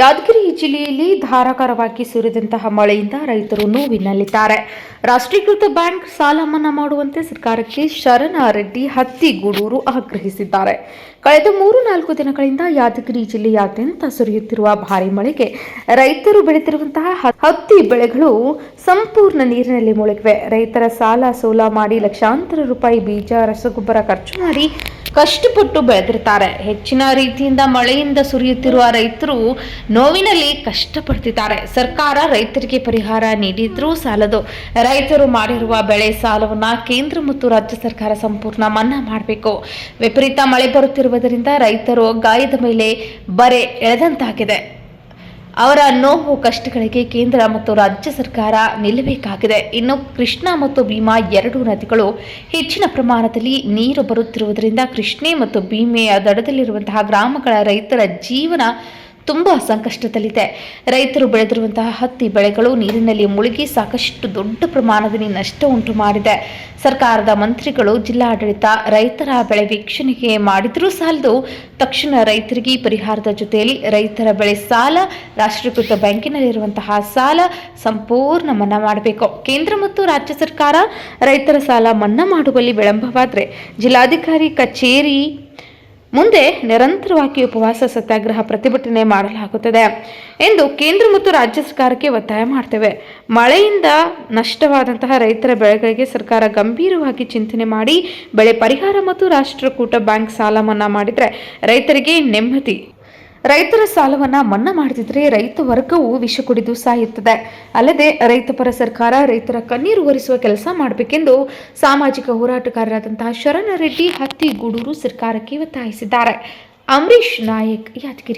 ಯಾದಗಿರಿ ಜಿಲ್ಲೆಯಲ್ಲಿ ಧಾರಾಕಾರವಾಗಿ ಸುರಿದಂತಹ ಮಳೆಯಿಂದ ರೈತರು ನೋವಿನಲ್ಲಿದ್ದಾರೆ. ರಾಷ್ಟ್ರೀಕೃತ ಬ್ಯಾಂಕ್ ಸಾಲ ಮನ್ನಾ ಮಾಡುವಂತೆ ಸರ್ಕಾರಕ್ಕೆ ಶರಣ ರೆಡ್ಡಿ ಹತ್ತಿಗೂಡೂರು ಆಗ್ರಹಿಸಿದ್ದಾರೆ. ಕಳೆದ ಮೂರು ನಾಲ್ಕು ದಿನಗಳಿಂದ ಯಾದಗಿರಿ ಜಿಲ್ಲೆಯಾದ್ಯಂತ ಸುರಿಯುತ್ತಿರುವ ಭಾರಿ ಮಳೆಗೆ ರೈತರು ಬೆಳೆದಿರುವಂತಹ ಹತ್ತಿ ಬೆಳೆಗಳು ಸಂಪೂರ್ಣ ನೀರಿನಲ್ಲಿ ಮುಳುಗಿವೆ. ರೈತರ ಸಾಲ ಸೋಲ ಮಾಡಿ ಲಕ್ಷಾಂತರ ರೂಪಾಯಿ ಬೀಜ ರಸಗೊಬ್ಬರ ಖರ್ಚು ಮಾಡಿ ಕಷ್ಟಪಟ್ಟು ಬೆಳೆದಿರ್ತಾರೆ. ಹೆಚ್ಚಿನ ರೀತಿಯಿಂದ ಮಳೆಯಿಂದ ಸುರಿಯುತ್ತಿರುವ ರೈತರು ನೋವಿನಲ್ಲಿ ಕಷ್ಟಪಡ್ತಿದ್ದಾರೆ. ಸರ್ಕಾರ ರೈತರಿಗೆ ಪರಿಹಾರ ನೀಡಿದ್ರೂ ಸಾಲದು. ರೈತರು ಮಾಡಿರುವ ಬೆಳೆ ಸಾಲವನ್ನು ಕೇಂದ್ರ ಮತ್ತು ರಾಜ್ಯ ಸರ್ಕಾರ ಸಂಪೂರ್ಣ ಮನ್ನಾ ಮಾಡಬೇಕು. ವಿಪರೀತ ಮಳೆ ಬರುತ್ತಿರುವುದರಿಂದ ರೈತರು ಗಾಯದ ಮೇಲೆ ಬರೆ ಎಳೆದಂತಾಗಿದೆ. ಅವರ ನೋವು ಕಷ್ಟಗಳಿಗೆ ಕೇಂದ್ರ ಮತ್ತು ರಾಜ್ಯ ಸರ್ಕಾರ ನಿಲ್ಲಬೇಕಾಗಿದೆ. ಇನ್ನು ಕೃಷ್ಣಾ ಮತ್ತು ಭೀಮಾ ಎರಡೂ ನದಿಗಳು ಹೆಚ್ಚಿನ ಪ್ರಮಾಣದಲ್ಲಿ ನೀರು ಬರುತ್ತಿರುವುದರಿಂದ ಕೃಷ್ಣೆ ಮತ್ತು ಭೀಮೆಯ ದಡದಲ್ಲಿರುವಂತಹ ಗ್ರಾಮಗಳ ರೈತರ ಜೀವನ ತುಂಬಾ ಸಂಕಷ್ಟದಲ್ಲಿದೆ. ರೈತರು ಬೆಳೆದಿರುವಂತಹ ಹತ್ತಿ ಬೆಳೆಗಳು ನೀರಿನಲ್ಲಿ ಮುಳುಗಿ ಸಾಕಷ್ಟು ದೊಡ್ಡ ಪ್ರಮಾಣದಲ್ಲಿ ನಷ್ಟ ಉಂಟು ಮಾಡಿದೆ. ಸರ್ಕಾರದ ಮಂತ್ರಿಗಳು ಜಿಲ್ಲಾಡಳಿತ ರೈತರ ಬೆಳೆ ವೀಕ್ಷಣೆಗೆ ಮಾಡಿದರೂ ಸಾಲದು. ತಕ್ಷಣ ರೈತರಿಗೆ ಪರಿಹಾರದ ಜೊತೆಯಲ್ಲಿ ರೈತರ ಬೆಳೆ ಸಾಲ, ರಾಷ್ಟ್ರೀಕೃತ ಬ್ಯಾಂಕಿನಲ್ಲಿರುವಂತಹ ಸಾಲ ಸಂಪೂರ್ಣ ಮನ್ನಾ ಮಾಡಬೇಕು. ಕೇಂದ್ರ ಮತ್ತು ರಾಜ್ಯ ಸರ್ಕಾರ ರೈತರ ಸಾಲ ಮನ್ನಾ ಮಾಡುವಲ್ಲಿ ವಿಳಂಬವಾದರೆ ಜಿಲ್ಲಾಧಿಕಾರಿ ಕಚೇರಿ ಮುಂದೆ ನಿರಂತರವಾಗಿ ಉಪವಾಸ, ಸತ್ಯಾಗ್ರಹ, ಪ್ರತಿಭಟನೆ ಮಾಡಲಾಗುತ್ತದೆ ಎಂದು ಕೇಂದ್ರ ಮತ್ತು ರಾಜ್ಯ ಸರ್ಕಾರಕ್ಕೆ ಒತ್ತಾಯ ಮಾಡ್ತೇವೆ. ಮಳೆಯಿಂದ ನಷ್ಟವಾದಂತಹ ರೈತರ ಬೆಳೆಗಳಿಗೆ ಸರ್ಕಾರ ಗಂಭೀರವಾಗಿ ಚಿಂತನೆ ಮಾಡಿ, ಬೆಳೆ ಪರಿಹಾರ ಮತ್ತು ರಾಷ್ಟ್ರಕೂಟ ಬ್ಯಾಂಕ್ ಸಾಲ ಮನ್ನಾ ಮಾಡಿದರೆ ರೈತರಿಗೆ ನೆಮ್ಮದಿ ರೈತರ ಸಾಲವನ್ನ ಮನ್ನಾ ಮಾಡದಿದ್ರೆ ರೈತ ವರ್ಗವು ವಿಷ ಕುಡಿದು ಸಾಯುತ್ತದೆ. ಅಲ್ಲದೆ ರೈತ ಪರ ಸರ್ಕಾರ ರೈತರ ಕಣ್ಣೀರು ಒರೆಸುವ ಕೆಲಸ ಮಾಡಬೇಕೆಂದು ಸಾಮಾಜಿಕ ಹೋರಾಟಗಾರರಾದಂತಹ ಶರಣ ರೆಡ್ಡಿ ಹತ್ತಿಗೂಡೂರು ಸರ್ಕಾರಕ್ಕೆ ಒತ್ತಾಯಿಸಿದ್ದಾರೆ. ಅಂಬರೀಶ್ ನಾಯಕ್ ಯಾದಗಿರಿ.